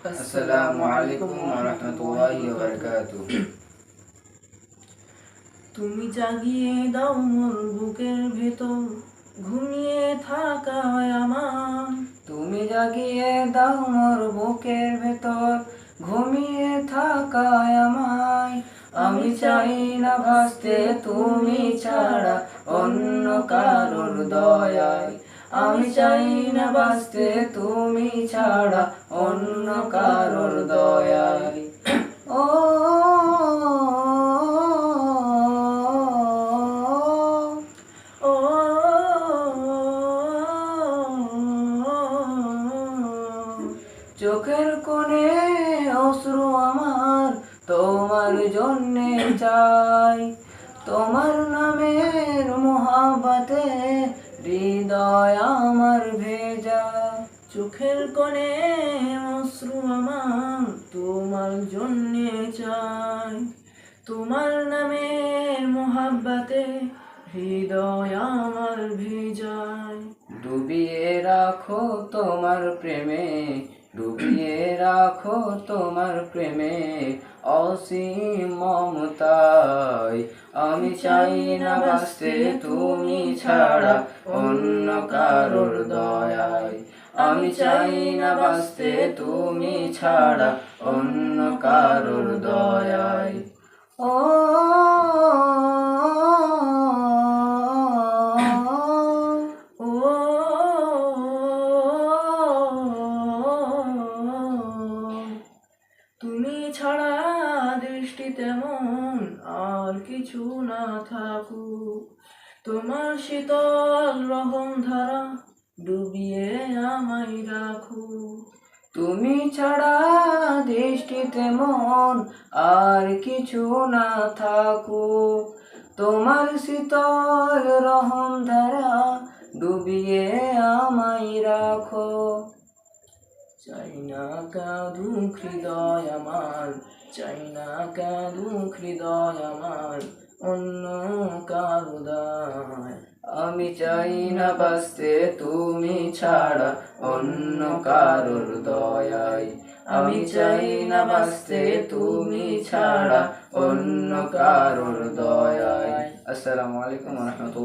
আসসালামু আলাইকুম রহমতুল্লাহি বারকাতুহ তুমি জাগিয়ে দাও মোর বুকের ভেতর ঘুমিয়ে থাকায় আমার। তুমি জাগিয়ে দাও মোর বুকের ভেতর ঘুমিয়ে থাকায় আমায়। আমি চাই না ভাসতে তুমি ছাড়া অন্য কারোর দয়ায়। আমি চাই না বাঁচতে তুমি ছাড়া অন্য কারোর দয়ায়। ও চোখের কোণে অশ্রু আমার তোমার জন্যে চাই। তোমার নামের মহাবাতে হৃদয় আমার ভেজা, চোখের কোণে অশ্রু আমার, তোমার জন্যে চাই। তোমার নামের মোহাব্বাতে হৃদয় আমার ভেজায়। ডুবিয়ে রাখো তোমার প্রেমে ডুবিয়ে রাখো তোমার প্রেমে অসীম মমতায়। আমি চাই না বাঁচতে, তুমি ছাড়া অন্য কারোর দয়ায়। আমি চাই না বাঁচতে, তুমি ছাড়া অন্য কারোর দয়ায়। ছাড়া দৃষ্টি তেমন আর কিছু না থাকুক। তোমার শীতল রহম ধারা ডুবিয়ে আমায় রাখো তুমি ছাড়া দৃষ্টি তেমন আর কিছু না থাকুক। তোমার শীতল রহম ধারা ডুবিয়ে আমায় রাখো। চাই না কাঁদুক হৃদয় আমার, চাই না হৃদয় আমার, অন্য কারও দায়। আমি চাই না বাঁচতে তুমি ছাড়া অন্য কারোর দয়ায়। আমি চাই না বাঁচতে তুমি ছাড়া অন্য কারোর দয়ায়। আসসালামু আলাইকুম রহমতুল্লাহ।